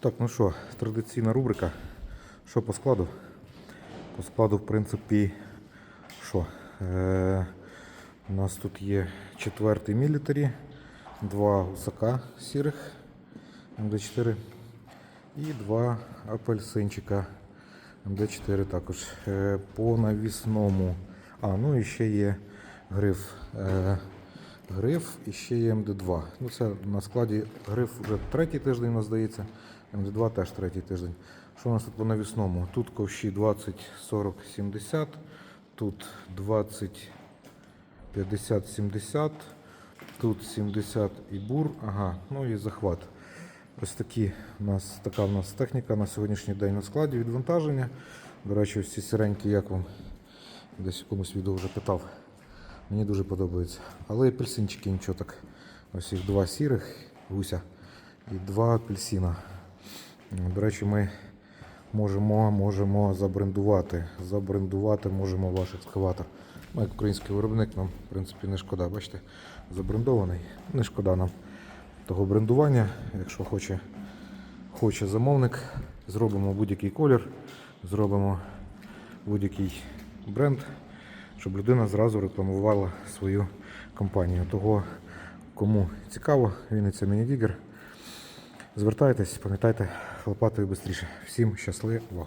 Так, ну що, традиційна рубрика. Що по складу? По складу, в принципі, що? Е, у нас тут є четвертий мілітарі, два гусака сірих МД4 і два апельсинчика МД4 також. Е, по навісному. А, ну і ще є гриф. Е, гриф і ще є МД2. Ну, це на складі гриф вже третій тиждень, нас здається. МД2 теж третій тиждень. Що у нас тут по навісному? Тут ковші 20, 40, 70, тут 20, 50, 70, тут 70 і бур, ага, ну і захват. Ось такі у нас, така у нас техніка на сьогоднішній день на складі відвантаження. До речі, ось ці сіренькі, як вам десь в якомусь відео вже питав. Мені дуже подобається. Але апельсинчики нічого так. Ось їх два сірих гуся і два апельсина. До речі, ми можемо, можемо забрендувати. Забрендувати можемо ваш екскаватор. Ну, як український виробник, нам в принципі не шкода. Бачите, забрендований. Не шкода нам того брендування. Якщо хоче, хоче замовник, зробимо будь-який колір, зробимо будь-який бренд, щоб людина зразу рекламувала свою компанію. Того, кому цікаво, Вінниця Мінідігер. Звертайтесь, пам'ятайте, лопатою швидше. Всім щасливо!